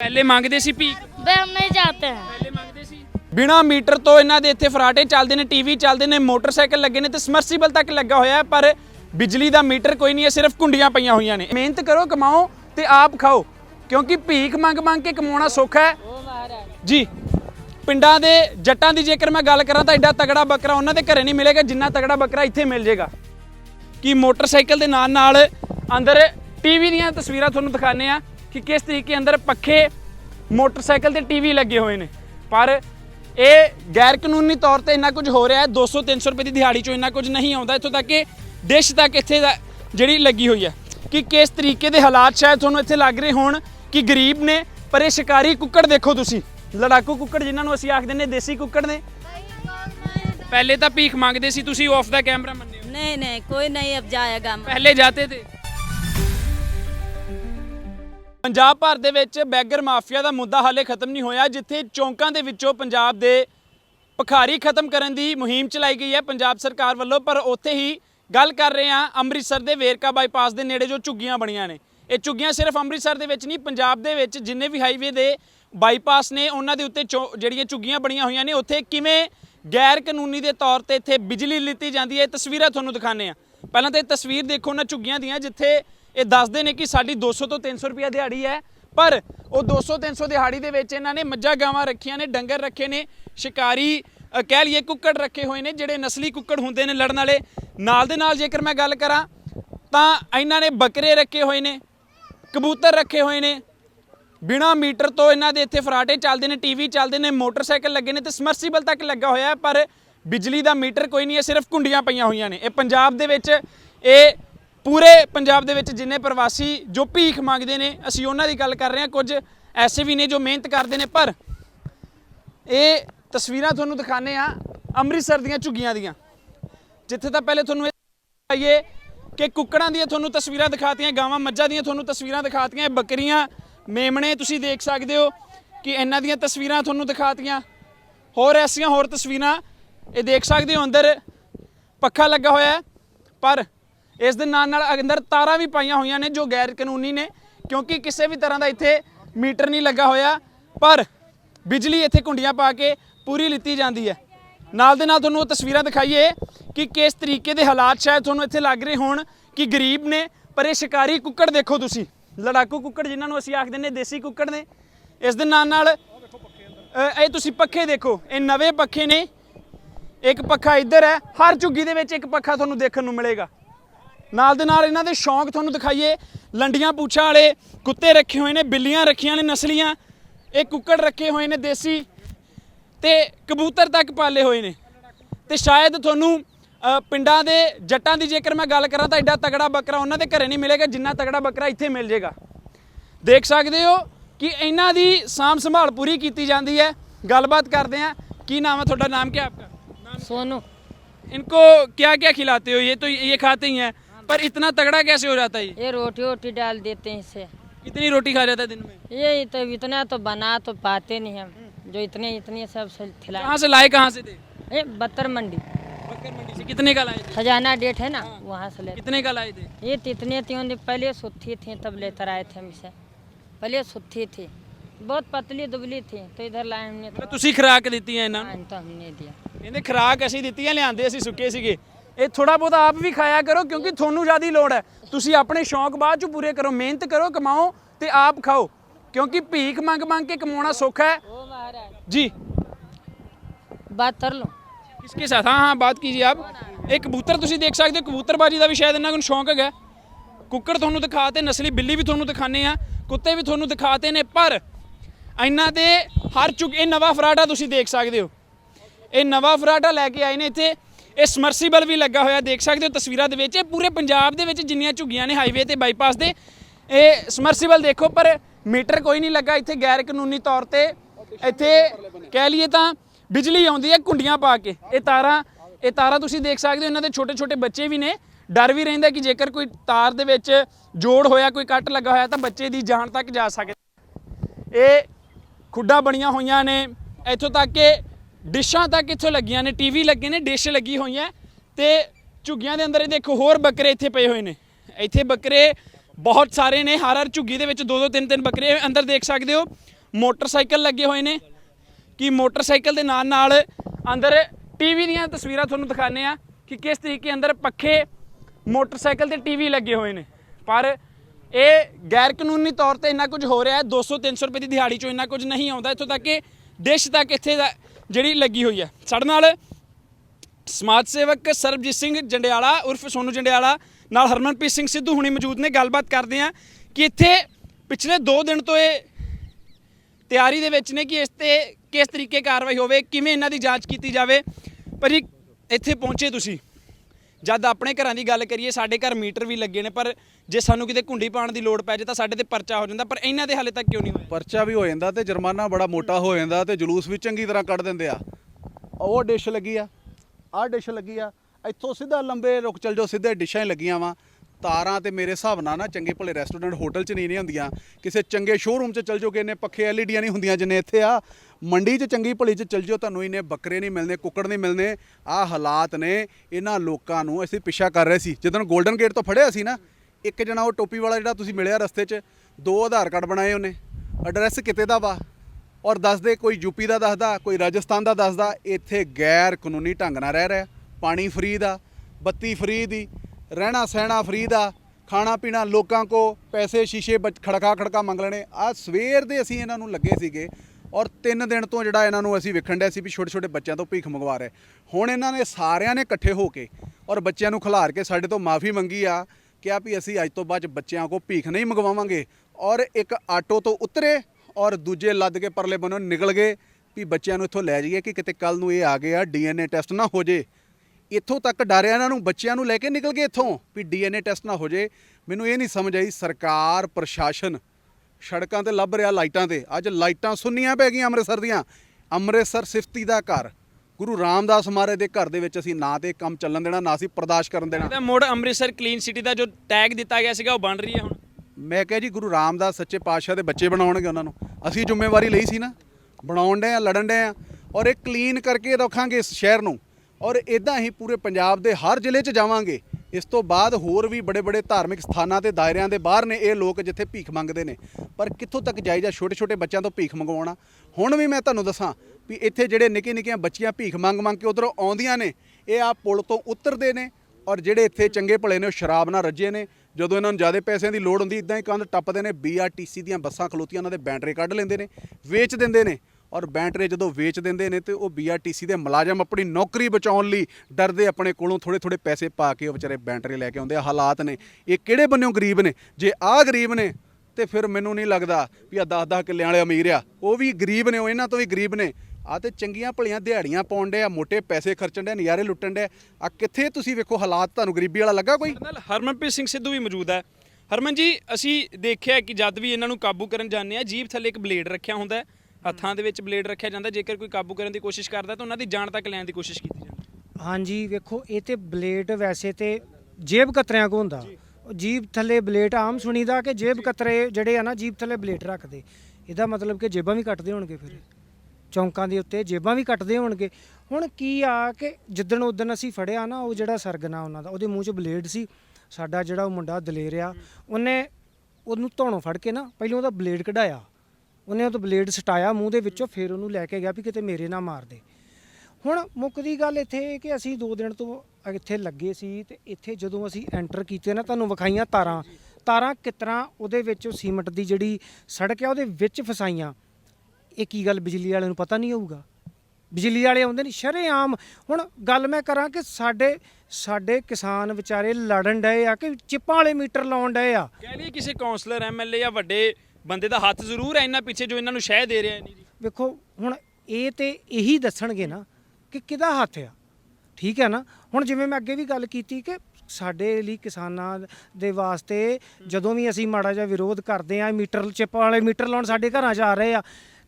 ਪਹਿਲੇ ਮੰਗਦੇ ਸੀ ਭੀਖ वे हम नहीं जाते हैं ਪਹਿਲੇ ਮੰਗਦੇ ਸੀ ਬਿਨਾ ਮੀਟਰ ਤੋਂ ਇਹਨਾਂ ਦੇ ਇੱਥੇ ਫਰਾਟੇ ਚੱਲਦੇ ਨੇ ਟੀਵੀ ਚੱਲਦੇ ਨੇ ਮੋਟਰਸਾਈਕਲ ਲੱਗੇ ਨੇ ਤੇ ਸਮਰਸੀਬਲ ਤੱਕ ਲੱਗਾ ਹੋਇਆ ਹੈ ਪਰ ਬਿਜਲੀ ਦਾ ਮੀਟਰ ਕੋਈ ਨਹੀਂ ਹੈ ਸਿਰਫ ਕੁੰਡੀਆਂ ਪਈਆਂ ਹੋਈਆਂ ਨੇ ਮਿਹਨਤ ਕਰੋ ਕਮਾਓ ਤੇ ਆਪ ਖਾਓ ਕਿਉਂਕਿ ਭੀਖ ਮੰਗ ਮੰਗ ਕੇ ਕਮਾਉਣਾ ਸੌਖਾ ਹੈ ਜੀ ਪਿੰਡਾਂ ਦੇ ਜੱਟਾਂ ਦੀ ਜੇਕਰ ਮੈਂ ਗੱਲ ਕਰਾਂ ਤਾਂ ਐਡਾ ਤਗੜਾ ਬੱਕਰਾ ਉਹਨਾਂ ਦੇ ਘਰੇ ਨਹੀਂ ਮਿਲੇਗਾ ਜਿੰਨਾ ਤਗੜਾ ਬੱਕਰਾ ਇੱਥੇ ਮਿਲ ਜੇਗਾ ਕਿ ਮੋਟਰਸਾਈਕਲ ਦੇ ਨਾਲ ਨਾਲ ਅੰਦਰ ਟੀਵੀ ਦੀਆਂ ਤਸਵੀਰਾਂ ਤੁਹਾਨੂੰ ਦਿਖਾਣੇ ਆ ਕਿ ਕਿਸ ਤਰੀਕੇ ਅੰਦਰ ਪੱਖੇ ਮੋਟਰਸਾਈਕਲ ਤੇ ਟੀਵੀ ਲੱਗੇ ਹੋਏ ਨੇ ਪਰ ਇਹ ਗੈਰ ਕਾਨੂੰਨੀ ਤੌਰ ਤੇ ਇੰਨਾ ਕੁਝ ਹੋ ਰਿਹਾ ਹੈ 200 300 ਰੁਪਏ ਦੀ ਦਿਹਾੜੀ ਚੋਂ ਇੰਨਾ ਕੁਝ ਨਹੀਂ ਆਉਂਦਾ ਇੱਥੋਂ ਤੱਕ ਕਿ ਡਿਸ਼ ਤੱਕ ਇੱਥੇ ਦਾ ਜਿਹੜੀ ਲੱਗੀ ਹੋਈ ਹੈ ਕਿ ਕਿਸ ਤਰੀਕੇ ਦੇ ਹਾਲਾਤ ਸ਼ਾਇਦ ਤੁਹਾਨੂੰ ਇੱਥੇ ਲੱਗ ਰਹੇ ਹੋਣ ਕਿ ਗਰੀਬ ਨੇ ਪਰ ਇਹ ਸ਼ਿਕਾਰੀ ਕੁੱਕੜ ਦੇਖੋ ਤੁਸੀਂ ਲੜਾਕੂ ਕੁੱਕੜ ਜਿਨ੍ਹਾਂ ਨੂੰ ਅਸੀਂ ਆਖਦੇ ਨੇ ਦੇਸੀ ਕੁੱਕੜ ਨੇ ਪਹਿਲੇ ਤਾਂ ਭੀਖ ਮੰਗਦੇ ਸੀ ਤੁਸੀਂ ਆਫ ਦਾ ਕੈਮਰਾ ਮੰਨੇ ਹੋ नहीं नहीं कोई नहीं अब जाएगा ਪਹਿਲੇ ਜਾਤੇ ਤੇ ਪੰਜਾਬ ਭਰ ਦੇ ਵਿੱਚ ਬੈਗਰ ਮਾਫੀਆ ਦਾ ਮੁੱਦਾ ਹਾਲੇ ਖਤਮ ਨਹੀਂ ਹੋਇਆ, ਜਿੱਥੇ ਚੌਂਕਾਂ ਦੇ ਵਿੱਚੋਂ ਪੰਜਾਬ ਦੇ ਭਖਾਰੀ ਖਤਮ ਕਰਨ ਦੀ ਮੁਹਿੰਮ ਚਲਾਈ ਗਈ ਹੈ ਪੰਜਾਬ ਸਰਕਾਰ ਵੱਲੋਂ, ਪਰ ਉੱਥੇ ਹੀ ਗੱਲ ਕਰ ਰਹੇ ਹਾਂ, ਅੰਮ੍ਰਿਤਸਰ ਦੇ ਵੇਰਕਾ ਬਾਈਪਾਸ ਦੇ ਨੇੜੇ ਜੋ ਝੁੱਗੀਆਂ ਬਣੀਆਂ ਨੇ। ਇਹ ਝੁੱਗੀਆਂ ਸਿਰਫ ਅੰਮ੍ਰਿਤਸਰ ਦੇ ਵਿੱਚ ਨਹੀਂ, ਪੰਜਾਬ ਦੇ ਵਿੱਚ ਜਿੰਨੇ ਵੀ ਹਾਈਵੇ ਦੇ ਬਾਈਪਾਸ ਨੇ, ਉਹਨਾਂ ਦੇ ਉੱਤੇ ਚੌ- ਜਿਹੜੀਆਂ ਝੁੱਗੀਆਂ ਬਣੀਆਂ ਹੋਈਆਂ ਨੇ, ਉੱਥੇ ਕਿਵੇਂ ਗੈਰ ਕਾਨੂੰਨੀ ਦੇ ਤੌਰ ਤੇ ਇੱਥੇ ਬਿਜਲੀ ਲਿੱਤੀ ਜਾਂਦੀ ਹੈ, ਇਹ ਤਸਵੀਰਾਂ ਤੁਹਾਨੂੰ ਦਿਖਾਣੇ ਆ ਪਹਿਲਾਂ ਤਾਂ ਇਹ ਤਸਵੀਰ ਦੇਖੋ ਉਹਨਾਂ ਝੁੱਗੀਆਂ ਦੀਆਂ, ਜਿੱਥੇ ਇਹ ਦੱਸਦੇ ਨੇ ਕਿ ਸਾਡੀ 200 ਤੋਂ 300 ਰੁਪਿਆ ਦਿਹਾੜੀ ਹੈ, ਪਰ ਉਹ 200 300 ਦਿਹਾੜੀ ਦੇ ਵਿੱਚ ਇਹਨਾਂ ਨੇ ਮੱਝਾਂ ਗਾਵਾਂ ਰੱਖੀਆਂ ਨੇ, ਡੰਗਰ ਰੱਖੇ ਨੇ, ਸ਼ਿਕਾਰੀ ਕਹਿ ਲਈਏ ਕੁੱਕੜ ਰੱਖੇ ਹੋਏ ਨੇ, ਜਿਹੜੇ ਨਸਲੀ ਕੁੱਕੜ ਹੁੰਦੇ ਨੇ ਲੜਨ ਵਾਲੇ। ਨਾਲ ਦੇ ਨਾਲ ਜੇਕਰ ਮੈਂ ਗੱਲ ਕਰਾਂ, ਤਾਂ ਇਹਨਾਂ ਨੇ ਬੱਕਰੇ ਰੱਖੇ ਹੋਏ ਨੇ, ਕਬੂਤਰ ਰੱਖੇ ਹੋਏ ਨੇ। ਬਿਨਾ ਮੀਟਰ ਤੋਂ ਇਹਨਾਂ ਦੇ ਇੱਥੇ ਫਰਾਟੇ ਚੱਲਦੇ ਨੇ, ਟੀਵੀ ਚੱਲਦੇ ਨੇ, ਮੋਟਰਸਾਈਕਲ ਲੱਗੇ ਨੇ ਤੇ ਸਮਰਸੀਬਲ ਤੱਕ ਲੱਗਾ ਹੋਇਆ ਪਰ ਬਿਜਲੀ ਦਾ ਮੀਟਰ ਕੋਈ ਨਹੀਂ ਹੈ, ਸਿਰਫ ਕੁੰਡੀਆਂ ਪਈਆਂ ਹੋਈਆਂ ਨੇ। ਇਹ ਪੰਜਾਬ ਦੇ ਵਿੱਚ ਇਹ ਪੂਰੇ ਪੰਜਾਬ ਦੇ ਵਿੱਚ ਜਿੰਨੇ ਪ੍ਰਵਾਸੀ ਜੋ ਭੀਖ ਮੰਗਦੇ ਨੇ, ਅਸੀਂ ਉਹਨਾਂ ਦੀ ਗੱਲ ਕਰ ਰਹੇ ਹਾਂ। ਕੁਝ ਐਸੇ ਵੀ ਨੇ ਜੋ ਮਿਹਨਤ ਕਰਦੇ ਨੇ, ਪਰ ਇਹ ਤਸਵੀਰਾਂ ਤੁਹਾਨੂੰ ਦਿਖਾਣੇ ਆ ਅੰਮ੍ਰਿਤਸਰ ਦੀਆਂ ਝੁੱਗੀਆਂ ਦੀਆਂ। ਜਿੱਥੇ ਤਾਂ ਪਹਿਲੇ ਤੁਹਾਨੂੰ ਇਹ ਆਈਏ ਕਿ ਕੁੱਕੜਾਂ ਦੀਆਂ ਤੁਹਾਨੂੰ ਤਸਵੀਰਾਂ ਦਿਖਾਤੀਆਂ, ਗਾਵਾਂ ਮੱਝਾਂ ਦੀਆਂ ਤੁਹਾਨੂੰ ਤਸਵੀਰਾਂ ਦਿਖਾਤੀਆਂ ਬੱਕਰੀਆਂ, ਮੇਮਣੇ, ਤੁਸੀਂ ਦੇਖ ਸਕਦੇ ਹੋ ਕਿ ਇਹਨਾਂ ਦੀਆਂ ਤਸਵੀਰਾਂ ਤੁਹਾਨੂੰ ਦਿਖਾਤੀਆਂ। ਹੋਰ ਐਸੀਆਂ ਹੋਰ ਤਸਵੀਰਾਂ, ਇਹ ਦੇਖ ਸਕਦੇ ਹੋ ਅੰਦਰ ਪੱਖਾ ਲੱਗਾ ਹੋਇਆ ਹੈ, ਪਰ ਇਸ ਦੇ ਨਾਲ ਨਾਲ ਅੰਦਰ ਤਾਰਾਂ ਵੀ ਪਾਈਆਂ ਹੋਈਆਂ ਨੇ ਜੋ ਗੈਰ ਕਾਨੂੰਨੀ ਨੇ, ਕਿਉਂਕਿ ਕਿਸੇ ਵੀ ਤਰ੍ਹਾਂ ਦਾ ਇੱਥੇ ਮੀਟਰ ਨਹੀਂ ਲੱਗਾ ਹੋਇਆ, ਪਰ ਬਿਜਲੀ ਇੱਥੇ ਕੁੰਡੀਆਂ ਪਾ ਕੇ ਪੂਰੀ ਲਿੱਤੀ ਜਾਂਦੀ ਹੈ। ਨਾਲ ਦੇ ਨਾਲ ਤੁਹਾਨੂੰ ਉਹ ਤਸਵੀਰਾਂ ਦਿਖਾਈਏ ਕਿ ਕਿਸ ਤਰੀਕੇ ਦੇ ਹਾਲਾਤ ਸ਼ਾਇਦ ਤੁਹਾਨੂੰ ਇੱਥੇ ਲੱਗ ਰਹੇ ਹੋਣ ਕਿ ਗਰੀਬ ਨੇ, ਪਰ ਇਹ ਸ਼ਿਕਾਰੀ ਕੁੱਕੜ ਦੇਖੋ ਤੁਸੀਂ, ਲੜਾਕੂ ਕੁੱਕੜ ਜਿਨ੍ਹਾਂ ਨੂੰ ਅਸੀਂ ਆਖਦੇ ਨੇ ਦੇਸੀ ਕੁੱਕੜ ਨੇ। ਇਸ ਦੇ ਨਾਲ ਨਾਲ ਇਹ ਤੁਸੀਂ ਪੱਖੇ ਦੇਖੋ, ਇਹ ਨਵੇਂ ਪੱਖੇ ਨੇ, ਇੱਕ ਪੱਖਾ ਇੱਧਰ ਹੈ, ਹਰ ਝੁੱਗੀ ਦੇ ਵਿੱਚ ਇੱਕ ਪੱਖਾ ਤੁਹਾਨੂੰ ਦੇਖਣ ਨੂੰ ਮਿਲੇਗਾ। ਨਾਲ ਦੇ ਨਾਲ ਇਹਨਾਂ ਦੇ ਸ਼ੌਂਕ ਤੁਹਾਨੂੰ ਦਿਖਾਈਏ ਲੰਡੀਆਂ ਪੂਛਾਂ ਵਾਲੇ ਕੁੱਤੇ ਰੱਖੇ ਹੋਏ ਨੇ ਬਿੱਲੀਆਂ ਰੱਖੀਆਂ ਨੇ ਨਸਲੀਆਂ ਇਹ ਕੁੱਕੜ ਰੱਖੇ ਹੋਏ ਨੇ ਦੇਸੀ ਤੇ ਕਬੂਤਰ ਤੱਕ ਪਾਲੇ ਹੋਏ ਨੇ ਤੇ ਸ਼ਾਇਦ ਤੁਹਾਨੂੰ ਅ, ਪਿੰਡਾਂ ਦੇ ਜੱਟਾਂ ਦੀ ਜੇਕਰ ਮੈਂ ਗੱਲ ਕਰਾਂ ਤਾਂ ਐਡਾ ਤਗੜਾ ਬੱਕਰਾ ਉਹਨਾਂ ਦੇ ਘਰੇ ਨਹੀਂ ਮਿਲੇਗਾ ਜਿੰਨਾ ਤਗੜਾ ਬੱਕਰਾ ਇੱਥੇ ਮਿਲ ਜੇਗਾ ਦੇਖ ਸਕਦੇ ਹੋ ਕਿ ਇਹਨਾਂ ਦੀ ਸਾਂਭ ਸੰਭਾਲ ਪੂਰੀ ਕੀਤੀ ਜਾਂਦੀ ਹੈ ਗੱਲਬਾਤ ਕਰਦੇ ਆ ਕੀ ਨਾਮ ਹੈ ਤੁਹਾਡਾ ਨਾਮ ਕੀ ਹੈ ਆਪਕਾ सोनू इनको क्या क्या खिलाते हो ये तो ये खाते ही हैं पर इतना तगड़ा कैसे हो जाता है ये ये रोटी वोटी डाल देते हैं इसे कितनी रोटी खा जाता है दिन में ये तो इतना तो बना तो पाते नहीं हम जो इतने इतने सब से खिला कहाँ से लाए कहाँ से थे ये बत्तर मंडी बक्कर मंडी से कितने का लाए थे खजाना डेट है ना वहाँ से लेते कितने का लाए थे ये तो इतने थे उन्हें पहले सुत्थी थी तब लेकर आए थे हमसे पहले सुत्थी थी बहुत पतली दुबली थी तो इधर लाए हमने मतलब ਤੁਸੀਂ ਖਰਾਕ ਦਿੱਤੀ ਹੈ ਇਹਨਾਂ ਨੂੰ हाँ, तो हमने दिया ਇਹਨੇ ਖਰਾਕ ਅਸੀਂ ਦਿੱਤੀ ਹੈ ਲਿਆਂਦੇ ਅਸੀਂ ਸੁੱਕੇ ਸੀਗੇ ਇਹ ਥੋੜਾ ਬਹੁਤ ਆਪ ਵੀ ਖਾਇਆ ਕਰੋ ਕਿਉਂਕਿ ਤੁਹਾਨੂੰ ਜ਼ਿਆਦੀ ਲੋੜ ਹੈ ਤੁਸੀਂ ਆਪਣੇ ਸ਼ੌਂਕ ਬਾਅਦ ਚ ਪੂਰੇ ਕਰੋ ਮਿਹਨਤ ਕਰੋ ਕਮਾਓ ਤੇ ਆਪ ਖਾਓ ਕਿਉਂਕਿ ਭੀਖ ਮੰਗ ਮੰਗ ਕੇ ਕਮਾਉਣਾ ਸੌਖਾ ਹੈ ओ महाराज ਜੀ बात कर लो किसके साथ हाँ हाँ बात कीजिए आप ਇਹ ਕਬੂਤਰ ਤੁਸੀਂ ਦੇਖ ਸਕਦੇ ਹੋ ਕਬੂਤਰਬਾਜੀ ਦਾ ਵੀ ਸ਼ਾਇਦ ਇਹਨਾਂ ਨੂੰ ਸ਼ੌਂਕ ਹੈਗਾ ਕੁੱਕੜ ਤੁਹਾਨੂੰ ਦਿਖਾਤੇ ਨਸਲੀ ਬਿੱਲੀ ਵੀ ਤੁਹਾਨੂੰ ਦਿਖਾਣੇ ਆ ਕੁੱਤੇ ਵੀ ਤੁਹਾਨੂੰ ਦਿਖਾਤੇ ਨੇ ਪਰ ਇਹਨਾਂ ਦੇ ਹਰ ਚੁੱਕ ਇਹ ਨਵਾਂ ਫਰਾਟਾ ਤੁਸੀਂ ਦੇਖ ਸਕਦੇ ਹੋ ਇਹ ਨਵਾਂ ਫਰਾਟਾ ਲੈ ਕੇ ਆਏ ਨੇ ਇੱਥੇ ਇਹ ਸਮਰਸੀਬਲ ਵੀ ਲੱਗਾ ਹੋਇਆ, ਦੇਖ ਸਕਦੇ ਹੋ ਤਸਵੀਰਾਂ ਦੇ ਵਿੱਚ। ਇਹ ਪੂਰੇ ਪੰਜਾਬ ਦੇ ਵਿੱਚ ਜਿੰਨੀਆਂ ਝੁੱਗੀਆਂ ਨੇ ਹਾਈਵੇ ਤੇ ਬਾਈਪਾਸ ਦੇ। ਇਹ ਸਮਰਸੀਬਲ ਦੇਖੋ, ਪਰ ਮੀਟਰ ਕੋਈ ਨਹੀਂ ਲੱਗਾ ਇੱਥੇ ਗੈਰ ਕਾਨੂੰਨੀ ਤੌਰ ਤੇ। ਇੱਥੇ ਕਹਿ ਲਈਏ ਤਾਂ ਬਿਜਲੀ ਆਉਂਦੀ ਹੈ ਕੁੰਡੀਆਂ ਪਾ ਕੇ। ਇਹ ਤਾਰਾਂ ਇਹ ਤਾਰਾਂ ਤੁਸੀਂ ਦੇਖ ਸਕਦੇ ਹੋ, ਇਹਨਾਂ ਦੇ ਛੋਟੇ ਛੋਟੇ ਬੱਚੇ ਵੀ ਨੇ। ਡਰ ਵੀ ਰਹਿੰਦਾ ਕਿ ਜੇਕਰ ਕੋਈ ਤਾਰ ਦੇ ਵਿੱਚ ਜੋੜ ਹੋਇਆ, ਕੋਈ ਕੱਟ ਲੱਗਾ ਹੋਇਆ, ਤਾਂ ਬੱਚੇ ਦੀ ਜਾਨ ਤੱਕ ਜਾ ਸਕਦਾ ਇਹ ਖੁੱਡਾਂ ਬਣੀਆਂ ਹੋਈਆਂ ਨੇ। ਇੱਥੋਂ ਤੱਕ ਕਿ ਡਿਸ਼ਾਂ ਤੱਕ ਇੱਥੋਂ ਲੱਗੀਆਂ ਨੇ? ਟੀਵੀ ਲੱਗੇ ਨੇ, ਡਿਸ਼ ਲੱਗੀ ਹੋਈਆਂ ਤੇ ਝੁੱਗੀਆਂ ਦੇ ਅੰਦਰ ਇਹ ਦੇਖੋ, ਹੋਰ ਬੱਕਰੇ ਇੱਥੇ ਪਏ ਹੋਏ ਨੇ। ਇੱਥੇ ਬੱਕਰੇ ਬਹੁਤ ਸਾਰੇ ਨੇ, ਹਰ ਹਰ ਝੁੱਗੀ ਦੇ ਵਿੱਚ ਦੋ ਦੋ, ਤਿੰਨ ਤਿੰਨ ਬੱਕਰੇ ਅੰਦਰ ਦੇਖ ਸਕਦੇ ਹੋ। ਮੋਟਰਸਾਈਕਲ ਲੱਗੇ ਹੋਏ ਨੇ। ਕਿ ਮੋਟਰਸਾਈਕਲ ਦੇ ਨਾਲ ਨਾਲ ਅੰਦਰ ਟੀਵੀ ਦੀਆਂ ਤਸਵੀਰਾਂ ਤੁਹਾਨੂੰ ਦਿਖਾਣੇ ਆ ਕਿ ਕਿਸ ਤਰੀਕੇ ਅੰਦਰ ਪੱਖੇ, ਮੋਟਰਸਾਈਕਲ ਤੇ ਟੀਵੀ ਲੱਗੇ ਹੋਏ ਨੇ। ਪਰ ਇਹ ਗੈਰ ਕਾਨੂੰਨੀ ਤੌਰ ਤੇ ਇੰਨਾ ਕੁਝ ਹੋ ਰਿਹਾ ਹੈ। 200 300 ਰੁਪਏ ਦੀ ਦਿਹਾੜੀ ਚੋਂ ਇੰਨਾ ਕੁਝ ਨਹੀਂ ਆਉਂਦਾ। ਇੱਥੋਂ ਤੱਕ ਕਿ ਡਿਸ਼ ਤੱਕ ਇੱਥੇ ਦਾ ਜਿਹੜੀ ਲੱਗੀ ਹੋਈ ਹੈ। ਸਾਡੇ ਨਾਲ ਸਮਾਜ ਸੇਵਕ ਸਰਬਜੀਤ ਸਿੰਘ ਜੰਡਿਆਲਾ, ਉਰਫ ਸੋਨੂ ਜੰਡਿਆਲਾ, ਨਾਲ ਹਰਮਨਪ੍ਰੀਤ ਸਿੰਘ ਸਿੱਧੂ ਹੁਣੀ ਮੌਜੂਦ ਨੇ। ਗੱਲਬਾਤ ਕਰਦੇ ਆ ਕਿ ਇੱਥੇ ਪਿਛਲੇ 2 ਦਿਨ ਤੋਂ ਇਹ ਤਿਆਰੀ ਦੇ ਵਿੱਚ ਨੇ ਕਿ ਇਸ ਤੇ ਕਿਸ ਤਰੀਕੇ ਕਾਰਵਾਈ ਹੋਵੇ, ਕਿਵੇਂ ਇਹਨਾਂ ਦੀ ਜਾਂਚ ਕੀਤੀ ਜਾਵੇ। ਪਰ ਜੀ ਇੱਥੇ ਪਹੁੰਚੇ ਤੁਸੀਂ। ਜਦ ਆਪਣੇ ਘਰਾਂ ਦੀ ਗੱਲ ਕਰੀਏ, ਸਾਡੇ ਘਰ ਮੀਟਰ ਵੀ ਲੱਗੇ ਨੇ, ਪਰ ਜੇ ਸਾਨੂੰ ਕਿਤੇ ਘੁੰਡੀ ਪਾਉਣ ਦੀ ਲੋੜ ਪੈ ਜੇ ਤਾਂ ਸਾਡੇ ਤੇ ਪਰਚਾ ਹੋ ਜਾਂਦਾ, ਪਰ ਇਹਨਾਂ ਦੇ ਹਾਲੇ ਤੱਕ ਕਿਉਂ ਨਹੀਂ ਹੋਇਆ? ਪਰਚਾ ਵੀ ਹੋ ਜਾਂਦਾ ਤੇ ਜੁਰਮਾਨਾ ਬੜਾ ਮੋਟਾ ਹੋ ਜਾਂਦਾ ਤੇ ਜਲੂਸ ਵੀ ਚੰਗੀ ਤਰ੍ਹਾਂ ਕੱਢ ਦਿੰਦੇ ਆ। ਉਹ ਡਿਸ਼ ਲੱਗੀ ਆ, ਆਹ ਡਿਸ਼ ਲੱਗੀ ਆ, ਇੱਥੋਂ ਸਿੱਧਾ ਲੰਬੇ ਰੁਕ ਚਲ ਜਾਓ, ਸਿੱਧੇ ਡਿਸ਼ਾਂ ਹੀ ਲੱਗੀਆਂ ਵਾ। ਤਾਰਾਂ ਤੇ ਮੇਰੇ ਹਿਸਾਬ ਨਾਲ ਨਾ ਚੰਗੇ ਭਲੇ ਰੈਸਟੋਰੈਂਟ ਹੋਟਲ 'ਚ ਨਹੀਂ ਨਹੀਂ ਹੁੰਦੀਆਂ। ਕਿਸੇ ਚੰਗੇ ਸ਼ੋਰੂਮ 'ਚ ਚਲ ਜਾਓਗੇ ਇੰਨੇ ਪੱਖੇ ਐਲਈਡੀਆਂ ਨਹੀਂ ਹੁੰਦੀਆਂ ਜਿੰਨੇ ਇੱਥੇ ਆ। ਮੰਡੀ 'ਚ ਚੰਗੀ ਭਲੀ 'ਚ ਚਲ ਜਾਓ, ਤੁਹਾਨੂੰ ਇੰਨੇ ਬੱਕਰੇ ਨਹੀਂ ਮਿਲਨੇ ਕੁੱਕੜ ਨਹੀਂ ਮਿਲਨੇ ਆਹ ਹਾਲਾਤ ਨੇ ਇਹਨਾਂ ਲੋਕਾਂ ਨੂੰ, ਅਸੀਂ ਪਿੱਛਾ ਕਰ ਰਹੇ ਸੀ। ਜਦੋਂ 골ਡਨ ਗੇਟ ਤੋਂ ਫੜਿਆ ਸੀ ਨਾ, ਇੱਕ ਜਣਾ ਉਹ ਟੋਪੀ ਵਾਲਾ ਜਿਹੜਾ ਤੁਸੀਂ ਮਿਲਿਆ ਰਸਤੇ 'ਚ, ਦੋ ਆਧਾਰ ਕਾਰਡ ਬਣਾਏ ਉਹਨੇ। ਐਡਰੈਸ ਕਿਤੇ ਦਾ ਵਾ? ਔਰ ਦੱਸਦੇ ਕੋਈ ਯੂਪੀ ਦਾ ਦੱਸਦਾ, ਕੋਈ ਰਾਜਸਥਾਨ ਦਾ ਦੱਸਦਾ, ਇੱਥੇ ਗੈਰ ਕਾਨੂੰਨੀ ਢੰਗ ਨਾਲ ਰਹਿ ਰਿਹਾ। ਪਾਣੀ ਫਰੀ ਦਾ, ਬੱਤੀ ਫਰੀ ਦੀ। ਰਹਿਣਾ ਸਹਿਣਾ ਫਰੀ ਦਾ ਖਾਣਾ ਪੀਣਾ ਲੋਕਾਂ ਕੋ, ਪੈਸੇ ਸ਼ੀਸ਼ੇ ਬਚ- ਖੜਕਾ ਖੜਕਾ ਮੰਗ ਲੈਣੇ। ਆ ਸਵੇਰ ਦੇ ਅਸੀਂ ਇਹਨਾਂ ਨੂੰ ਲੱਗੇ ਸੀਗੇ ਔਰ 3 ਦਿਨ ਤੋਂ ਜਿਹੜਾ ਇਹਨਾਂ ਨੂੰ ਅਸੀਂ ਵੇਖਣ ਡਿਆ ਸੀ ਵੀ ਛੋਟੇ ਛੋਟੇ ਬੱਚਿਆਂ ਤੋਂ ਭੀਖ ਮੰਗਵਾ ਰਹੇ। ਹੁਣ ਇਹਨਾਂ ਨੇ ਸਾਰਿਆਂ ਨੇ ਇਕੱਠੇ ਹੋ ਕੇ ਔਰ ਬੱਚਿਆਂ ਨੂੰ ਖਿਲਾਰ ਕੇ ਸਾਡੇ ਤੋਂ ਮਾਫੀ ਮੰਗੀ ਆ, ਕਿਹਾ ਵੀ ਅਸੀਂ ਅੱਜ ਤੋਂ ਬਾਅਦ 'ਚ ਬੱਚਿਆਂ ਕੋ ਭੀਖ ਨਹੀਂ ਮੰਗਵਾਵਾਂਗੇ। ਔਰ ਇੱਕ ਆਟੋ ਤੋਂ ਉਤਰੇ ਔਰ ਦੂਜੇ ਲੱਦ ਕੇ ਪਰਲੇ ਬੰਨੋਂ ਨਿਕਲ ਗਏ ਵੀ ਬੱਚਿਆਂ ਨੂੰ ਇੱਥੋਂ ਲੈ ਜਾਈਏ ਕਿ ਕਿਤੇ ਕੱਲ ਨੂੰ ਇਹ ਆ ਗਏ ਆ, ਡੀਐਨਏ ਟੈਸਟ ਨਾ ਹੋ ਜੇ। ਇੱਥੋਂ ਤੱਕ ਡਰਿਆ ਇਹਨਾਂ ਨੂੰ ਬੱਚਿਆਂ ਨੂੰ ਲੈ ਕੇ ਨਿਕਲ ਗਏ ਇੱਥੋਂ ਵੀ ਡੀਐਨਏ ਟੈਸਟ ਨਾ ਹੋ ਜੇ ਮੈਨੂੰ ਇਹ ਨਹੀਂ ਸਮਝ ਆਈ ਸਰਕਾਰ ਪ੍ਰਸ਼ਾਸਨ ਸੜਕਾਂ ਤੇ ਲੱਭ ਰਿਹਾ ਲਾਈਟਾਂ ਤੇ। ਅੱਜ ਲਾਈਟਾਂ ਸੁੰਨੀਆਂ ਪੈ ਗਈਆਂ ਅੰਮ੍ਰਿਤਸਰ ਦੀਆਂ। ਅੰਮ੍ਰਿਤਸਰ ਸਿਫਤੀ ਦਾ ਘਰ। ਗੁਰੂ ਰਾਮਦਾਸ ਮਹਾਰਾਜ ਦੇ ਘਰ ਦੇ ਵਿੱਚ ਅਸੀਂ ਨਾ ਤੇ ਕੰਮ ਚੱਲਣ ਦੇਣਾ ਨਾ ਅਸੀਂ ਬਰਦਾਸ਼ਤ ਕਰਨ ਦੇਣਾ। ਇਹਦਾ ਮੋੜ ਅੰਮ੍ਰਿਤਸਰ ਕਲੀਨ ਸਿਟੀ ਦਾ ਜੋ ਟੈਗ ਦਿੱਤਾ ਗਿਆ ਸੀਗਾ ਉਹ ਬਣ ਰਹੀ ਹੈ ਹੁਣ? ਮੈਂ ਕਿਹਾ ਜੀ ਗੁਰੂ ਰਾਮਦਾਸ ਸੱਚੇ ਪਾਤਸ਼ਾਹ ਦੇ ਬੱਚੇ ਬਣਾਉਣਗੇ ਉਹਨਾਂ ਨੂੰ। ਅਸੀਂ ਜ਼ਿੰਮੇਵਾਰੀ ਲਈ ਸੀ ਨਾ। ਬਣਾਉਣ ਦੇ ਆ ਲੜਨ ਦੇ ਆ। ਔਰ ਇਹ ਕਲੀਨ ਕਰਕੇ ਰੱਖਾਂਗੇ ਇਸ ਸ਼ਹਿਰ ਨੂੰ। ਔਰ ਇਦਾਂ ਹੀ ਪੂਰੇ ਪੰਜਾਬ ਦੇ ਹਰ ਜ਼ਿਲ੍ਹੇ 'ਚ ਜਾਵਾਂਗੇ। ਇਸ ਤੋਂ ਬਾਅਦ ਹੋਰ ਵੀ ਬੜੇ ਬੜੇ ਧਾਰਮਿਕ ਸਥਾਨਾਂ ਤੇ ਦਾਇਰਿਆਂ ਦੇ ਬਾਹਰ ਨੇ ਇਹ ਲੋਕ ਜਿੱਥੇ ਭੀਖ ਮੰਗਦੇ ਨੇ। ਪਰ ਕਿੱਥੋਂ ਤੱਕ ਜਾਈਦਾ ਛੋਟੇ ਛੋਟੇ ਬੱਚਿਆਂ ਤੋਂ ਭੀਖ ਮੰਗਵਾਉਣਾ? ਹੁਣ ਵੀ ਮੈਂ ਤੁਹਾਨੂੰ ਦੱਸਾਂ ਵੀ ਇੱਥੇ ਜਿਹੜੇ ਨਿੱਕੇ ਨਿੱਕੀਆਂ ਬੱਚੀਆਂ ਭੀਖ ਮੰਗ ਮੰਗ ਕੇ ਉਧਰੋਂ ਆਉਂਦੀਆਂ ਨੇ, ਇਹ ਆ ਪੁਲ ਤੋਂ ਉਤਰਦੇ ਨੇ ਔਰ ਜਿਹੜੇ ਇੱਥੇ ਚੰਗੇ ਭਲੇ ਨੇ ਉਹ ਸ਼ਰਾਬ ਨਾਲ ਰੱਜੇ ਨੇ। ਜਦੋਂ ਇਹਨਾਂ ਨੂੰ ਜ਼ਿਆਦਾ ਪੈਸਿਆਂ ਦੀ ਲੋੜ ਹੁੰਦੀ ਇਦਾਂ ਹੀ ਕੰਧ ਟੱਪਦੇ ਨੇ ਬੀਆਰਟੀਸੀ ਦੀਆਂ ਬੱਸਾਂ ਖਲੋਤੀਆਂ, ਉਹਨਾਂ ਦੇ ਬੈਟਰੀ ਕੱਢ ਲੈਂਦੇ ਨੇ, ਵੇਚ ਦਿੰਦੇ ਨੇ। ਔਰ ਬੈਂਟਰੇ ਜਦੋਂ ਵੇਚ ਦਿੰਦੇ ਨੇ ਤੇ ਉਹ ਬੀਆਰਟੀਸੀ ਦੇ ਮੁਲਾਜ਼ਮ ਆਪਣੀ ਨੌਕਰੀ ਬਚਾਉਣ ਲਈ ਡਰਦੇ ਆਪਣੇ ਕੋਲੋਂ ਥੋੜੇ ਥੋੜੇ ਪੈਸੇ ਪਾ ਕੇ ਉਹ ਵਿਚਾਰੇ ਬੈਂਟਰੇ ਲੈ ਕੇ ਆਉਂਦੇ ਆ। ਹਾਲਾਤ ਨੇ। ਇਹ ਕਿਹੜੇ ਬੰਨਿਓ ਗਰੀਬ ਨੇ? ਜੇ ਆਹ ਗਰੀਬ ਨੇ, ਤੇ ਫਿਰ ਮੈਨੂੰ ਨਹੀਂ ਲੱਗਦਾ ਵੀ ਆ 10-10 ਕਿੱਲਿਆਂ ਵਾਲੇ ਅਮੀਰ ਆ। ਉਹ ਵੀ ਗਰੀਬ ਨੇ, ਉਹ ਇਹਨਾਂ ਤੋਂ ਵੀ ਗਰੀਬ ਨੇ। ਆ ਤੇ ਚੰਗੀਆਂ ਭਲੀਆਂ ਦਿਹਾੜੀਆਂ ਪਾਉਣ ਡੇ ਆ, ਮੋਟੇ ਪੈਸੇ ਖਰਚਣ ਡੇ ਨਜ਼ਾਰੇ ਲੁੱਟਣ ਡੇ ਆ ਕਿੱਥੇ ਤੁਸੀਂ ਵੇਖੋ ਹਾਲਾਤ ਤੁਹਾਨੂੰ ਗਰੀਬੀ ਵਾਲਾ ਲੱਗਾ ਕੋਈ? ਨਾਲ ਹਰਮਨਪ੍ਰੀਤ ਸਿੰਘ ਸਿੱਧੂ ਵੀ ਮੌਜੂਦ ਹੈ ਹਰਮਨ ਜੀ, ਅਸੀਂ ਦੇਖਿਆ ਕਿ ਜਦ ਵੀ ਇਹਨਾਂ ਨੂੰ ਕਾਬੂ ਕਰਨ ਜਾਂਦੇ ਆ, ਜੀਭ ਥੱਲੇ ਇੱਕ ਬਲੇਡ ਰੱਖਿਆ ਹੁੰਦਾ ਹੈ। ਹੱਥਾਂ ਦੇ ਵਿੱਚ ਬਲੇਡ ਰੱਖਿਆ ਜਾਂਦਾ ਜੇਕਰ ਕੋਈ ਕਾਬੂ ਕਰਨ ਦੀ ਕੋਸ਼ਿਸ਼ ਕਰਦਾ ਤਾਂ ਉਹਨਾਂ ਦੀ ਜਾਨ ਤੱਕ ਲੈਣ ਦੀ ਕੋਸ਼ਿਸ਼ ਕੀਤੀ ਜਾਂਦੀ ਹਾਂਜੀ ਵੇਖੋ ਇਹ ਤੇ ਬਲੇਡ ਵੈਸੇ ਤੇ ਜੇਬ ਕਤਰਿਆਂ ਕੋ ਹੁੰਦਾ। ਉਹ ਜੀਬ ਥੱਲੇ ਬਲੇਡ ਆਮ ਸੁਣੀਦਾ ਕਿ ਜੇਬ ਕਤਰੇ ਜਿਹੜੇ ਆ ਨਾ ਜੀਬ ਥੱਲੇ ਬਲੇਡ ਰੱਖਦੇ। ਇਹਦਾ ਮਤਲਬ ਕਿ ਜੇਬਾਂ ਵੀ ਕੱਟਦੇ ਹੋਣਗੇ ਫਿਰ। ਚੌਂਕਾਂ ਦੇ ਉੱਤੇ ਜੇਬਾਂ ਵੀ ਕੱਟਦੇ ਹੋਣਗੇ। ਹੁਣ ਕੀ ਆ ਕਿ ਜਿੱਦਣ ਉਦਣ ਅਸੀਂ ਫੜਿਆ ਨਾ ਉਹ ਜਿਹੜਾ ਸਰਗਨਾ ਉਹਨਾਂ ਦਾ ਉਹਦੇ ਮੂੰਹ 'ਚ ਬਲੇਡ ਸੀ। ਸਾਡਾ ਜਿਹੜਾ ਉਹ ਮੁੰਡਾ ਦਲੇਰ ਆ ਉਹਨੇ ਉਹਨੂੰ ਧੌਣੋਂ ਫੜ ਕੇ ਨਾ ਪਹਿਲਾਂ ਉਹਦਾ ਬਲੇਡ ਕਢਾਇਆ। ਉਹਨੇ ਉਹ ਬਲੇਡ ਸਟਾਇਆ ਮੂੰਹ ਦੇ ਵਿੱਚੋਂ, ਫਿਰ ਉਹਨੂੰ ਲੈ ਕੇ ਗਿਆ ਵੀ ਕਿਤੇ ਮੇਰੇ ਨਾ ਮਾਰ ਦੇ। ਹੁਣ ਮੁੱਕਦੀ ਗੱਲ ਇੱਥੇ ਇਹ ਕਿ ਅਸੀਂ 2 ਦਿਨ ਤੋਂ ਇੱਥੇ ਲੱਗੇ ਸੀ ਤੇ ਇੱਥੇ ਜਦੋਂ ਅਸੀਂ ਐਂਟਰ ਕੀਤੇ ਨਾ, ਤੁਹਾਨੂੰ ਵਿਖਾਈਆਂ ਤਾਰਾਂ। ਤਾਰਾਂ ਕਿਤਨਾ ਉਹਦੇ ਵਿੱਚ ਉਹ ਸੀਮਟ ਦੀ ਜਿਹੜੀ ਸੜਕ ਆ, ਉਹਦੇ ਵਿੱਚ ਫਸਾਈਆਂ। ਇਹ ਕੀ ਗੱਲ ਬਿਜਲੀ ਵਾਲਿਆਂ ਨੂੰ ਪਤਾ ਨਹੀਂ ਹੋਊਗਾ? ਬਿਜਲੀ ਵਾਲੇ ਆਉਂਦੇ ਨਹੀਂ ਸ਼ਰੇਆਮ। ਹੁਣ ਗੱਲ ਮੈਂ ਕਰਾਂ ਕਿ ਸਾਡੇ ਸਾਡੇ ਕਿਸਾਨ ਵਿਚਾਰੇ ਲੜਨ ਡਏ ਆ ਕਿ ਚਿੱਪਾਂ ਵਾਲੇ ਮੀਟਰ ਲਾਉਣ ਡਏ ਆ। ਕਹਿ ਲਈਏ ਕਿਸੇ ਕਾਉਂਸਲਰ ਐਮਐਲਏ ਜਾਂ ਵੱਡੇ ਬੰਦੇ ਦਾ ਹੱਥ ਜ਼ਰੂਰ ਹੈ ਇਹਨਾਂ ਪਿੱਛੇ ਜੋ ਇਹਨਾਂ ਨੂੰ ਸ਼ਹਿ ਦੇ ਰਿਹਾ ਹੈ ਨਹੀਂ ਜੀ। ਵੇਖੋ, ਹੁਣ ਇਹ ਤੇ ਇਹੀ ਦੱਸਣਗੇ ਨਾ ਕਿ ਕਿਹਦਾ ਹੱਥ ਆ। ਠੀਕ ਹੈ ਨਾ? ਹੁਣ ਜਿਵੇਂ ਮੈਂ ਅੱਗੇ ਵੀ ਗੱਲ ਕੀਤੀ ਕਿ ਸਾਡੇ ਲਈ ਕਿਸਾਨਾਂ ਦੇ ਵਾਸਤੇ ਜਦੋਂ ਵੀ ਅਸੀਂ ਮਾੜਾ ਜਿਹਾ ਵਿਰੋਧ ਕਰਦੇ ਆ ਮੀਟਰ ਚਿੱਪ ਵਾਲੇ ਮੀਟਰ ਲਾਉਣ ਸਾਡੇ ਘਰਾਂ 'ਚ ਆ ਰਹੇ ਆ,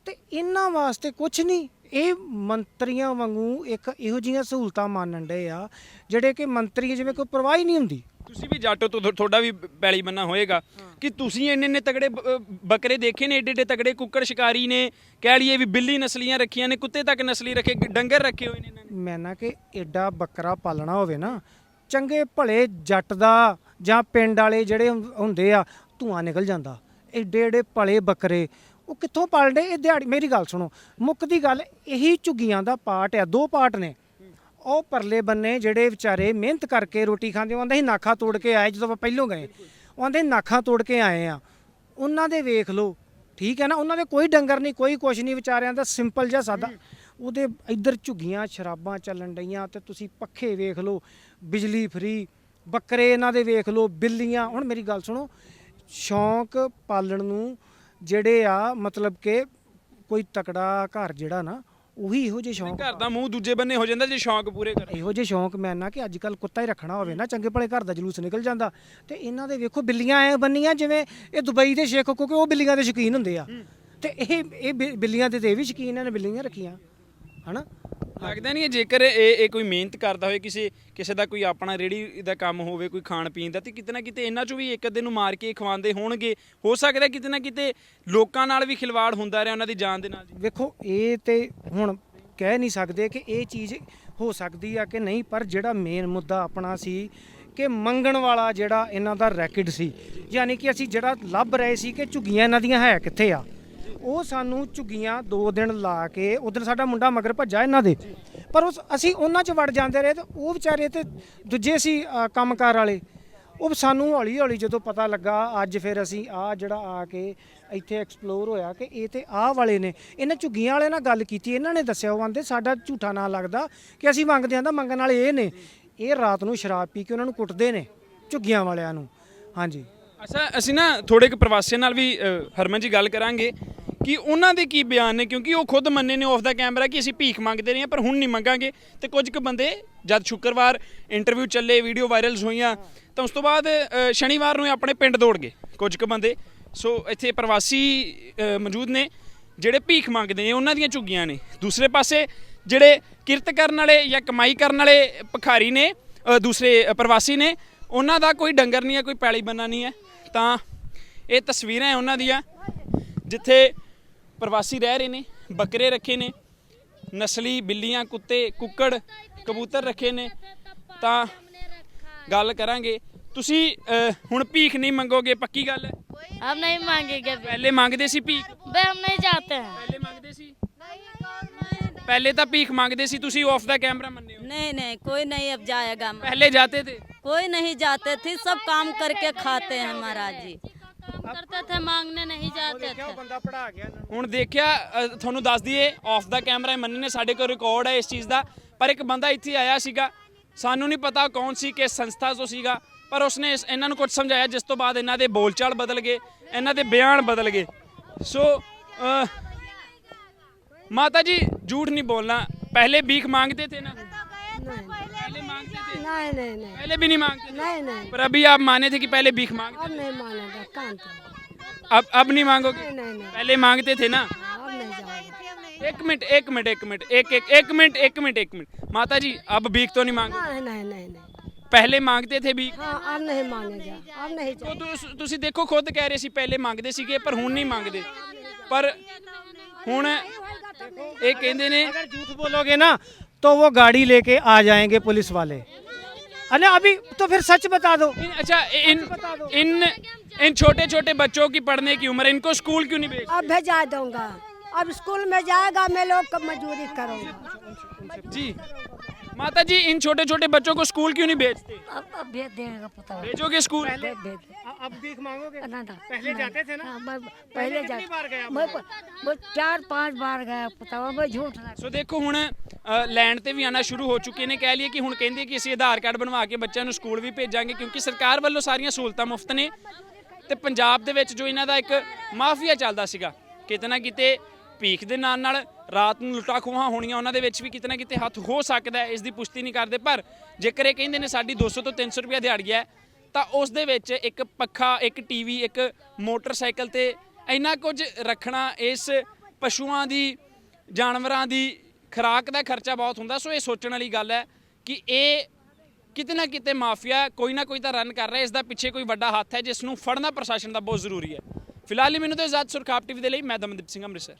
ਤੇ ਇਹਨਾਂ ਵਾਸਤੇ ਕੁਝ ਨਹੀਂ। ਇਹ ਮੰਤਰੀਆਂ ਵਾਂਗੂ ਇੱਕ ਇਹੋ ਜਿਹੀਆਂ ਸਹੂਲਤਾਂ ਮੰਨਣ ਡਏ ਆ, ਜਿਹੜੇ ਕਿ ਮੰਤਰੀ ਜਿਵੇਂ ਕੋਈ ਪਰਵਾਹ ਹੀ ਨਹੀਂ ਹੁੰਦੀ। ਤੁਸੀਂ ਵੀ ਜੱਟ ਤੋਂ ਥੋ- ਤੁਹਾਡਾ ਵੀ ਪੈਲੀ ਬੰਨਾ ਹੋਏਗਾ। ਕਿ ਤੁਸੀਂ ਇੰਨੇ ਇੰਨੇ ਤਗੜੇ ਬ- ਅ, ਬੱਕਰੇ ਦੇਖੇ ਨੇ ਏਡੇ ਏਡੇ ਤਗੜੇ ਕੁੱਕੜ ਸ਼ਿਕਾਰੀ ਨੇ ਕਹਿ ਲਈਏ ਵੀ ਬਿੱਲੀ ਨਸਲੀਆਂ ਰੱਖੀਆਂ ਨੇ ਕੁੱਤੇ ਤੱਕ ਨਸਲੀ ਰੱਖੇ ਡੰਗਰ ਰੱਖੇ ਹੋਏ ਨੇ ਇਹਨਾਂ ਨੇ? ਮੈਂ ਨਾ ਕਿ ਐਡਾ ਬੱਕਰਾ ਪਾਲਣਾ ਹੋਵੇ ਨਾ ਚੰਗੇ ਭਲੇ ਜੱਟ ਦਾ ਜਾਂ ਪਿੰਡ ਵਾਲੇ ਜਿਹੜੇ ਹੁੰ- ਹੁੰਦੇ ਆ ਧੂਆਂ ਨਿਕਲ ਜਾਂਦਾ। ਏਡੇ ਏਡੇ ਭਲੇ ਬੱਕਰੇ ਉਹ ਕਿੱਥੋਂ ਪਾਲਦੇ? ਇਹ ਦਿਹਾੜੀ ਮੇਰੀ ਗੱਲ ਸੁਣੋ ਮੁੱਕ ਦੀ ਗੱਲ ਇਹੀ ਝੁੱਗੀਆਂ ਦਾ ਪਾਰਟ ਆ ਦੋ ਪਾਰਟ ਨੇ। ਉਹ ਪਰਲੇ ਬੰਨੇ ਜਿਹੜੇ ਵਿਚਾਰੇ ਮਿਹਨਤ ਕਰਕੇ ਰੋਟੀ ਖਾਂਦੇ ਉਹਨਾਂ ਆਂਦੇ ਸੀ, ਨਾਖਾ ਤੋੜ ਕੇ ਆਏ ਜਦੋਂ ਆਪਾਂ ਪਹਿਲੋਂ ਗਏ। ਉਹਨਾਂ ਦੇ ਨਾਖਾ ਤੋੜ ਕੇ ਆਏ ਆ। ਉਹਨਾਂ ਦੇ ਵੇਖ ਲਓ। ਠੀਕ ਹੈ ਨਾ? ਉਹਨਾਂ ਦੇ ਕੋਈ ਡੰਗਰ ਨਹੀਂ, ਕੋਈ ਕੁਛ ਨਹੀਂ ਵਿਚਾਰਿਆਂ ਦਾ, ਸਿੰਪਲ ਜਿਹਾ ਸਾਦਾ। ਉਹਦੇ ਇੱਧਰ ਝੁੱਗੀਆਂ ਸ਼ਰਾਬਾਂ ਚੱਲਣ ਡਈਆਂ ਤੇ ਤੁਸੀਂ ਪੱਖੇ ਵੇਖ ਲਓ, ਬਿਜਲੀ ਫਰੀ, ਬੱਕਰੇ ਇਹਨਾਂ ਦੇ ਵੇਖ ਲਓ, ਬਿੱਲੀਆਂ। ਹੁਣ ਮੇਰੀ ਗੱਲ ਸੁਣੋ, ਸ਼ੌਂਕ ਪਾਲਣ ਨੂੰ ਜਿਹੜੇ ਆ, ਮਤਲਬ ਕਿ ਕੋਈ ਤਕੜਾ ਘਰ ਜਿਹੜਾ ਨਾ ਉਹੀ ਇਹੋ ਜਿਹੇ ਸ਼ੌਂਕ ਘਰ ਦਾ ਮੂੰਹ ਦੂਜੇ ਬੰਨੇ ਹੋ ਜਾਂਦਾ ਜੇ ਸ਼ੌਂਕ ਪੂਰੇ ਕਰ। ਇਹੋ ਜਿਹੇ ਸ਼ੌਂਕ ਮੈਂ ਨਾ ਕਿ ਅੱਜ ਕੱਲ ਕੁੱਤਾ ਹੀ ਰੱਖਣਾ ਹੋਵੇ ਨਾ ਚੰਗੇ ਭਲੇ ਘਰ ਦਾ ਜਲੂਸ ਨਿਕਲ ਜਾਂਦਾ। ਤੇ ਇਹਨਾਂ ਦੇ ਵੇਖੋ ਬਿੱਲੀਆਂ ਐ ਬੰਨੀਆਂ ਜਿਵੇਂ ਇਹ ਦੁਬਈ ਦੇ ਸ਼ੇਖ ਕਿਉਂਕਿ ਉਹ ਬਿੱਲੀਆਂ ਦੇ ਸ਼ੌਕੀਨ ਹੁੰਦੇ ਆ। ਤੇ ਇਹ ਇਹ ਬਿ- ਬਿੱਲੀਆਂ ਦੇ ਤੇ ਇਹ ਵੀ ਸ਼ੌਕੀਨ ਨੇ ਬਿੱਲੀਆਂ ਰੱਖੀਆਂ। ਹਨਾ? ਲੱਗਦਾ ਨਹੀਂ ਜੇਕਰ ਇਹ ਇਹ ਕੋਈ ਮਿਹਨਤ ਕਰਦਾ ਹੋਵੇ, ਕਿਸੇ ਕਿਸੇ ਦਾ ਕੋਈ ਆਪਣਾ ਰੇੜੀ ਦਾ ਕੰਮ ਹੋਵੇ, ਕੋਈ ਖਾਣ ਪੀਣ ਦਾ, ਤੇ ਕਿਤੇ ਨਾ ਕਿਤੇ ਇਹਨਾਂ ਚੋਂ ਵੀ ਇੱਕ ਅੱਧੇ ਨੂੰ ਮਾਰ ਕੇ ਖਵਾਉਂਦੇ ਹੋਣਗੇ। ਹੋ ਸਕਦਾ ਕਿਤੇ ਨਾ ਕਿਤੇ ਲੋਕਾਂ ਨਾਲ ਵੀ ਖਿਲਵਾੜ ਹੁੰਦਾ ਰਿਹਾ ਉਹਨਾਂ ਦੀ ਜਾਨ ਦੇ ਨਾਲ ਜੀ। ਵੇਖੋ, ਇਹ ਤੇ ਹੁਣ ਕਹਿ ਨਹੀਂ ਸਕਦੇ ਕਿ ਇਹ ਚੀਜ਼ ਹੋ ਸਕਦੀ ਆ ਕਿ ਨਹੀਂ, ਪਰ ਜਿਹੜਾ ਮੇਨ ਮੁੱਦਾ ਆਪਣਾ ਸੀ ਕਿ ਮੰਗਣ ਵਾਲਾ ਜਿਹੜਾ ਇਹਨਾਂ ਦਾ ਰੈਕਿਡ ਸੀ, ਯਾਨੀ ਕਿ ਅਸੀਂ ਜਿਹੜਾ ਲੱਭ ਰਹੇ ਸੀ ਕਿ ਝੁੱਗੀਆਂ ਇਹਨਾਂ ਦੀਆਂ ਹੈ ਕਿੱਥੇ ਆ? ਉਹ ਸਾਨੂੰ ਝੁੱਗੀਆਂ ਦੋ ਦਿਨ ਲਾ ਕੇ ਉਦੋਂ ਸਾਡਾ ਮੁੰਡਾ ਮਗਰ ਭੱਜਾ ਇਹਨਾਂ ਦੇ। ਪਰ ਉਸ ਅਸੀਂ ਉਹਨਾਂ 'ਚ ਵੜ ਜਾਂਦੇ ਰਹੇ ਤੇ ਉਹ ਵਿਚਾਰੇ ਤੇ ਦੂਜੇ ਸੀ ਅ, ਕੰਮਕਾਰ ਵਾਲੇ। ਉਹ ਸਾਨੂੰ ਹੌਲੀ ਹੌਲੀ ਜਦੋਂ ਪਤਾ ਲੱਗਾ ਅੱਜ ਫਿਰ ਅਸੀਂ ਆ ਜਿਹੜਾ ਆ ਕੇ ਇੱਥੇ ਐਕਸਪਲੋਰ ਹੋਇਆ ਕਿ ਇਹ ਤੇ ਆਹ ਵਾਲੇ ਨੇ। ਇਹਨਾਂ ਝੁੱਗੀਆਂ ਵਾਲੇ ਨਾਲ ਗੱਲ ਕੀਤੀ ਇਹਨਾਂ ਨੇ ਦੱਸਿਆ ਉਹ ਆਂਦੇ ਸਾਡਾ ਝੂਠਾ ਨਾਂ ਲੱਗਦਾ ਕਿ ਅਸੀਂ ਮੰਗਦੇ ਆਂ ਤਾਂ ਮੰਗਣ ਵਾਲੇ ਇਹ ਨੇ। ਇਹ ਰਾਤ ਨੂੰ ਸ਼ਰਾਬ ਪੀ ਕੇ ਉਹਨਾਂ ਨੂੰ ਕੁੱਟਦੇ ਨੇ ਝੁੱਗੀਆਂ ਵਾਲਿਆਂ ਨੂੰ। ਹਾਂਜੀ। ਅੱਛਾ ਅਸੀਂ ਨਾ ਥੋੜੇ ਕੁ ਪ੍ਰਵਾਸੀਆਂ ਨਾਲ ਵੀ ਅ, ਹਰਮਨ ਜੀ ਗੱਲ ਕਰਾਂਗੇ ਕਿ ਉਹਨਾਂ ਦੇ ਕੀ ਬਿਆਨ ਨੇ? ਕਿਉਂਕਿ ਉਹ ਖੁਦ ਮੰਨੇ ਨੇ ਆਫ ਦਾ ਕੈਮਰਾ ਕਿ ਅਸੀਂ ਭੀਖ ਮੰਗਦੇ ਰਹੇ ਹਾਂ ਪਰ ਹੁਣ ਨਹੀਂ ਮੰਗਾਂਗੇ। ਤੇ ਕੁਝ ਕੁ ਬੰਦੇ ਜਦ ਸ਼ੁੱਕਰਵਾਰ ਇੰਟਰਵਿਊ ਚੱਲੇ ਵੀਡੀਓ ਵਾਇਰਲਸ ਹੋਈਆਂ ਤਾਂ ਉਸ ਤੋਂ ਬਾਅਦ ਅ, ਸ਼ਨੀਵਾਰ ਨੂੰ ਇਹ ਆਪਣੇ ਪਿੰਡ ਦੌੜ ਗਏ ਕੁਝ ਕੁ ਬੰਦੇ। ਸੋ ਇੱਥੇ ਪ੍ਰਵਾਸੀ ਅ, ਮੌਜੂਦ ਨੇ ਜਿਹੜੇ ਭੀਖ ਮੰਗਦੇ ਨੇ ਉਹਨਾਂ ਦੀਆਂ ਝੁੱਗੀਆਂ ਨੇ। ਦੂਸਰੇ ਪਾਸੇ ਜਿਹੜੇ ਕਿਰਤ ਕਰਨ ਵਾਲੇ ਜਾਂ ਕਮਾਈ ਕਰਨ ਵਾਲੇ ਭਿਖਾਰੀ ਨੇ ਅ, ਦੂਸਰੇ ਅ, ਪ੍ਰਵਾਸੀ ਨੇ ਉਹਨਾਂ ਦਾ ਕੋਈ ਡੰਗਰ ਨਹੀਂ ਹੈ ਕੋਈ ਪੈਲੀ ਬੰਨਾ ਨਹੀਂ ਹੈ। ਤਾਂ ਇਹ ਤਸਵੀਰਾਂ ਹੈ ਉਹਨਾਂ ਦੀਆਂ ਜਿੱਥੇ ਪ੍ਰਵਾਸੀ ਰਹਿ ਰਹੇ ਨੇ ਬੱਕਰੇ ਰੱਖੇ ਨੇ ਨਸਲੀ ਬਿੱਲੀਆਂ ਕੁੱਤੇ ਕੁੱਕੜ ਕਬੂਤਰ ਰੱਖੇ ਨੇ ਤਾਂ ਗੱਲ ਕਰਾਂਗੇ ਤੁਸੀਂ ਅ, ਹੁਣ ਭੀਖ ਨਹੀਂ ਮੰਗੋਗੇ ਪੱਕੀ ਗੱਲ ਹੈ अब नहीं मांगेंगे ਪਹਿਲੇ ਮੰਗਦੇ ਸੀ ਭੀਖ बे हम नहीं जाते हैं ਪਹਿਲੇ ਮੰਗਦੇ ਸੀ ਪਹਿਲੇ ਤਾਂ ਭੀਖ ਮੰਗਦੇ ਸੀ ਤੁਸੀਂ ਆਫ ਦਾ ਕੈਮਰਾ ਮੰਨੇ ਹੋ नहीं नहीं कोई नहीं अब जाएगा ਪਹਿਲੇ ਜਾਤੇ थे कोई नहीं जाते थे सब काम करके खाते हैं महाराज जी काम करते थे मांगने नहीं जाते थे ਬੰਦਾ ਪੜਾ ਗਿਆ ਹੁਣ ਦੇਖਿਆ ਅ, ਤੁਹਾਨੂੰ ਦੱਸ ਦਈਏ ਆਫ ਦਾ ਕੈਮਰਾ ਮੰਨੇ ਨੇ ਸਾਡੇ ਕੋਲ ਰਿਕਾਰਡ ਹੈ ਇਸ ਚੀਜ਼ ਦਾ ਪਰ ਇੱਕ ਬੰਦਾ ਇੱਥੇ ਆਇਆ ਸੀਗਾ ਸਾਨੂੰ ਨਹੀਂ ਪਤਾ ਕੌਣ ਸੀ ਕਿਸ ਸੰਸਥਾ ਤੋਂ ਸੀਗਾ ਪਰ ਉਸਨੇ ਇਸ- ਇਹਨਾਂ ਨੂੰ ਕੁਝ ਸਮਝਾਇਆ ਜਿਸ ਤੋਂ ਬਾਅਦ ਇਹਨਾਂ ਦੇ ਬੋਲਚਾਲ ਬਦਲ ਗਏ ਇਹਨਾਂ ਦੇ ਬਿਆਨ ਬਦਲ ਗਏ ਸੋ ਅ, ਮਾਤਾ जी झूठ नहीं बोलना पहले भीख मांगते थे ना पहले मांगते थे नहीं नहीं नहीं पहले भी नहीं मांगते थे नहीं नहीं पर अभी आप माने थे कि पहले भीख मांगते अब नहीं मानेगा कान तो थे। अब अब नहीं मांगोगे नहीं नहीं नहीं पहले मांगते थे ना अब नहीं जाओगे एक मिनट एक मिनट एक मिनट एक एक एक मिनट एक मिनट एक मिनट माता जी अब भीख तो नहीं मांगो नहीं नहीं नहीं नहीं पहले मांगते थे भीख हाँ अब नहीं मानेगा अब नहीं ਤੋ ਤੁਸ- ਤੁਸੀਂ ਦੇਖੋ ਖੁਦ ਕਹਿ ਰਹੇ ਸੀ ਪਹਿਲੇ ਮੰਗਦੇ ਸੀਗੇ ਪਰ ਹੁਣ ਨਹੀਂ ਮੰਗਦੇ ਪਰ ਹੁਣ ਇਹ ਕਹਿੰਦੇ ਨੇ अगर झूठ बोलोगे ना तो वो गाड़ी लेके आ जाएंगे पुलिस वाले अरे अभी तो फिर सच बता दो। इन, अच्छा इन इन इन छोटे छोटे बच्चों की पढ़ने की उम्र इनको स्कूल क्यों नहीं भेज अब भेजा दूँगा। अब स्कूल में जाएगा मैं लोग मजदूरी करूँगा। जी। माता जी इन छोटे छोटे बच्चों को स्कूल क्यों नहीं भेजते अब अब भेज देगा पता भेजोगे स्कूल भेज भेज अब भीख मांगोगे ना ना पहले जाते थे ना हाँ, मैं पहले जा कितनी बार गए आप मैं मैं चार पांच बार गया पता हुआ मैं झूठ ना ਸੋ ਦੇਖੋ ਹੁਣ ਲੈਂਡ ਤੇ ਵੀ ਆਣਾ ਸ਼ੁਰੂ ਹੋ ਚੁੱਕੇ ਨੇ ਕਹਿ ਲਈਏ ਕਿ ਹੁਣ ਕਹਿੰਦੇ ਕਿ ਅਸੀਂ ਆਧਾਰ ਕਾਰਡ ਬਣਵਾ ਕੇ ਬੱਚਿਆਂ ਨੂੰ ਸਕੂਲ ਵੀ ਭੇਜਾਂਗੇ ਕਿਉਂਕਿ ਸਰਕਾਰ ਵੱਲੋਂ ਸਾਰੀਆਂ ਸਹੂਲਤਾਂ ਮੁਫਤ ਨੇ ਤੇ ਪੰਜਾਬ ਦੇ ਵਿੱਚ ਜੋ ਇਹਨਾਂ ਦਾ ਇੱਕ ਮਾਫੀਆ ਚੱਲਦਾ ਸੀਗਾ ਕਿਤੇ ਨਾ ਕਿਤੇ ਭੀਖ ਦੇ ਨਾਲ ਨਾਲ ਰਾਤ ਨੂੰ ਲੁੱਟਾਂ ਖੋਹਾਂ ਹੋਣੀਆਂ ਉਹਨਾਂ ਦੇ ਵਿੱਚ ਵੀ ਕਿਤੇ ਨਾ ਕਿਤੇ ਹੱਥ ਹੋ ਸਕਦਾ ਹੈ, ਇਸ ਦੀ ਪੁਸ਼ਟੀ ਨਹੀਂ ਕਰਦੇ। ਪਰ ਜੇਕਰ ਇਹ ਕਹਿੰਦੇ ਨੇ ਸਾਡੀ 200 ਤੋਂ 300 ਰੁਪਏ ਦਿਹਾੜੀ ਹੈ, ਤਾਂ ਉਸ ਦੇ ਵਿੱਚ ਇੱਕ ਪੱਖਾ, ਇੱਕ ਟੀਵੀ, ਇੱਕ ਮੋਟਰਸਾਈਕਲ ਤੇ ਇੰਨਾ ਕੁਝ ਰੱਖਣਾ, ਇਸ ਪਸ਼ੂਆਂ ਦੀ, ਜਾਨਵਰਾਂ ਦੀ ਖੁਰਾਕ ਦਾ ਖਰਚਾ ਬਹੁਤ ਹੁੰਦਾ। ਸੋ ਇਹ ਸੋਚਣ ਵਾਲੀ ਗੱਲ ਹੈ ਕਿ ਇਹ ਕਿਤੇ ਨਾ ਕਿਤੇ ਮਾਫੀਆ ਕੋਈ ਨਾ ਕੋਈ ਤਾਂ ਰਨ ਕਰ ਰਿਹਾ ਇਸ ਦਾ ਪਿੱਛੇ ਕੋਈ ਵੱਡਾ ਹੱਥ ਹੈ, ਜਿਸ ਨੂੰ ਫੜਨਾ ਪ੍ਰਸ਼ਾਸਨ ਦਾ ਬਹੁਤ ਜ਼ਰੂਰੀ ਹੈ। ਫਿਲਹਾਲ ਲਈ ਮੈਨੂੰ ਤਾਂ ਇਜਾਜ਼ਤ ਸੁਰਖਾਪ ਟੀਵੀ ਦੇ ਲਈ, ਮੈਂ ਦਮਨਦੀਪ ਸਿੰਘ, ਅੰਮ੍ਰਿਤਸਰ।